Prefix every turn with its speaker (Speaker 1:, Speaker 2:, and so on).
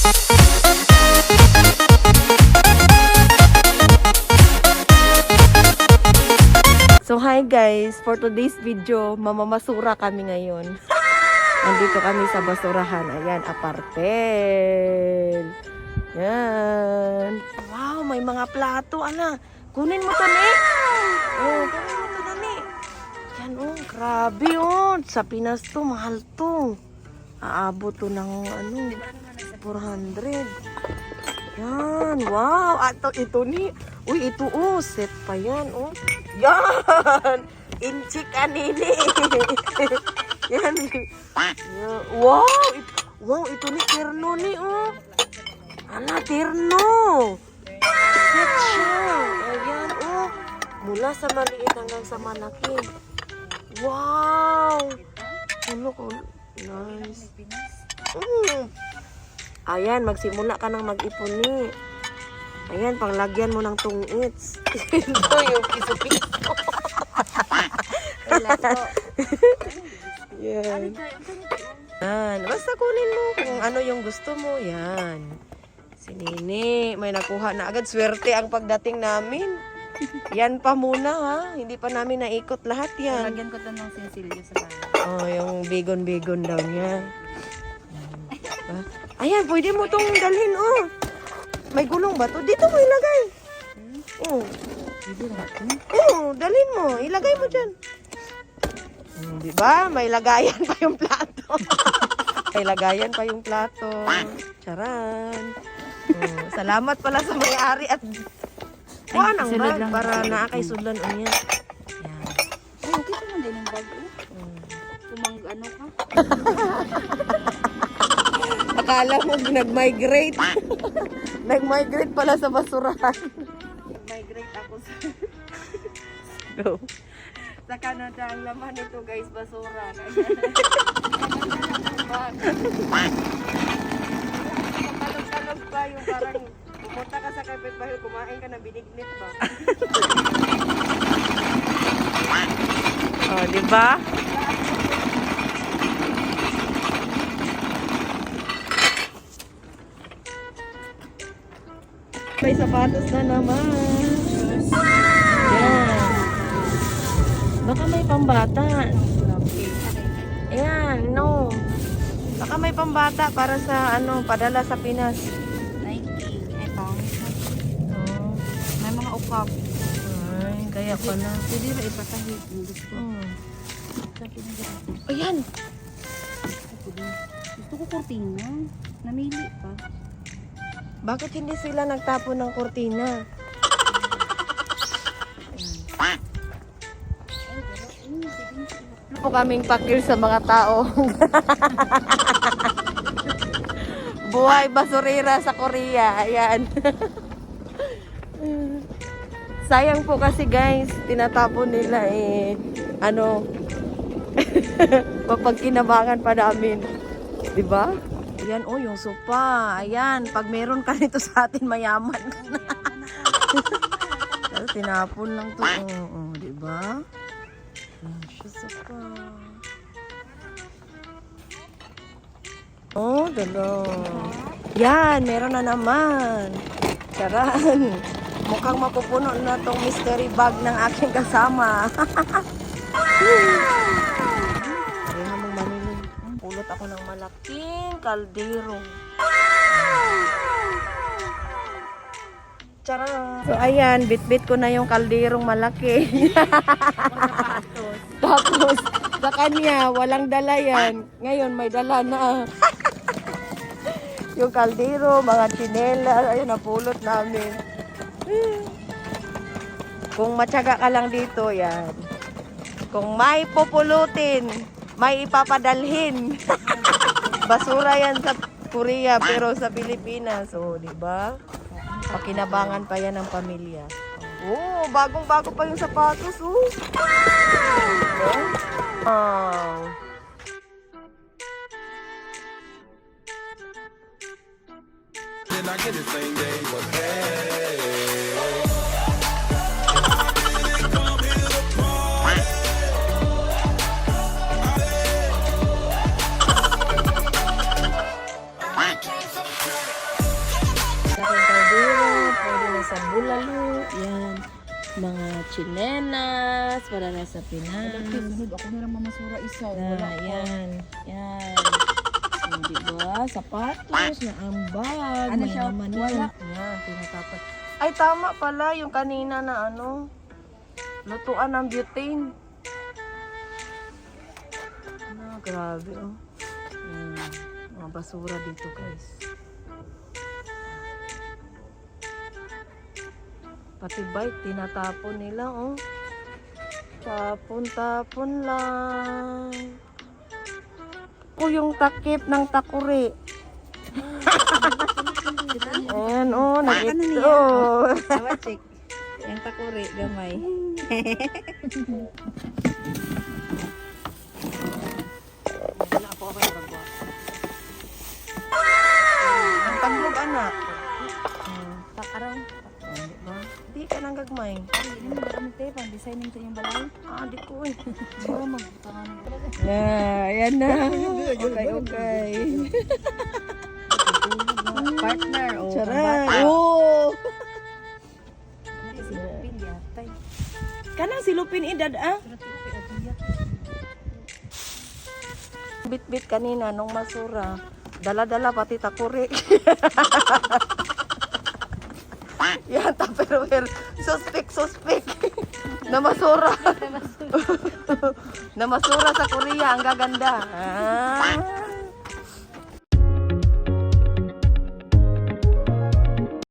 Speaker 1: So hi guys, for today's video, mamamasura kami ngayon. Nandito kami sa basurahan. Ayan, apartel. Yan. Wow, may mga plato. Ana, kunin mo to, ni. Oh, kunin mo to, ni. Yan, oh, grabe, oh. Sa Pinas to, mahal to. Aabot to ng, ano, 400. Yan, wow. Ato, ito ni. Uy, ito, oh, set pa yan, oh. Yan! Inchik anini. yan. Yan. Wow! It- wow, ito ni Terno ni, oh. Ana, Terno. Set siya. Ayan, oh. Mula sa maliit hanggang sa malaki. Wow! Ano ko? Nice. Mm. Ayan, magsimula ka nang mag-ipon ni. Ayan, panglagyan mo ng tungits. Ito yung piso-piso. Yan. Yan. Basta kunin mo kung ano yung gusto mo. Yan. Si Nini, may nakuha na agad. Swerte ang pagdating namin. Yan pa muna ha. Hindi pa namin naikot lahat yan.
Speaker 2: Lagyan ko to ng sinsilyo sa bahay.
Speaker 1: Oh, yung bigon-bigon daw niya. Diba? Ayan, pwede mo tong dalhin, oh. May gulong ba to? Dito mo ilagay. Oh. Oh, dalhin mo. Ilagay mo dyan. Hmm, di ba? May lagayan pa yung plato. May lagayan pa yung plato. Charan. Oh, salamat pala sa may-ari at kuha ng bag para naakay sudlan unya. Yan.
Speaker 2: Ay, kita mo din yung bag. oh.
Speaker 1: Hmm.
Speaker 2: Kumang ano ka.
Speaker 1: Akala mo nag-migrate. nag-migrate pala sa basurahan.
Speaker 2: Migrate ako sa,
Speaker 1: Go.
Speaker 2: sa Canada. Ang laman nito guys, basura. Kapalog-talog pa yung parang pumunta ka sa carpet bahay, kumain ka ng binignit ba?
Speaker 1: Oh, di ba? May sapatos na naman. Yan. Baka may pambata. Ayan, no. Baka may pambata para sa ano, padala sa Pinas.
Speaker 2: Nike. Ito.
Speaker 1: Oh.
Speaker 2: May mga ukap.
Speaker 1: Ay, kaya pala.
Speaker 2: Pwede rin. Sa pinag-
Speaker 1: Ayan.
Speaker 2: Ko. Gusto ko kurtina. Namili pa.
Speaker 1: Bakit hindi sila nagtapon ng kurtina? po kaming pakil sa mga tao. Buhay basurira sa Korea. Ayan. Sayang po kasi guys, tinatapon nila eh, ano, mapagkinabangan pa namin. Di ba? Ayan, oh, yung sopa. Ayan, pag meron ka nito sa atin, mayaman ka na. Tinapon lang to. Oo, oh, di ba? Ayan siya sopa. Oh, dalo. Yan, meron na naman. Charan. Mukhang mapupuno na tong mystery bag ng aking kasama. Mamili. Pulot ako ng malaking kaldero. Charan. So ayan, bit-bit ko na yung kalderong malaki. Tapos, sa kanya, walang dala yan. Ngayon, may dala na. yung kaldero, mga chinela, ayun, napulot namin. Kung matyaga ka lang dito, yan. Kung may pupulutin, may ipapadalhin. Basura yan sa Korea, pero sa Pilipinas, oh, di ba? Pakinabangan pa yan ng pamilya. Oh, bagong-bago pa yung sapatos, oh. Oh.
Speaker 3: Then I get the same day, but hey.
Speaker 1: Mga chinelas, para na sa Pinas.
Speaker 2: Ako na lang mamasura isa.
Speaker 1: Na, yan. Yan. So, di ba? Sapatos, na ambag,
Speaker 2: Ano
Speaker 1: may
Speaker 2: siya?
Speaker 1: naman
Speaker 2: Wala.
Speaker 1: Yan, tinatapat. Ay, tama pala yung kanina na ano. Lutuan ng butane. Ah, grabe oh. Yan. Mga basura dito guys. Pati bike, tinatapon nila oh. Tapon-tapon lang. O yung takip ng takuri. Ayan, oh, nag-ito.
Speaker 2: Tawa check. Yung takuri, gamay.
Speaker 1: nang gagmay.
Speaker 2: Hindi mo ba kami tape? Ang designing sa inyong balay?
Speaker 1: Ah, di ko eh.
Speaker 2: Oo, magbutangan.
Speaker 1: Yeah, ayan na. Okay, okay.
Speaker 2: Partner, o.
Speaker 1: Charan. Oh!
Speaker 2: Yatay.
Speaker 1: Kanang silupin edad ah. Bit-bit kanina nung masura. Dala-dala pati takuri. Yan, tupperware. Suspek, suspek. na masura. na masura sa Korea. Ang gaganda. Ah.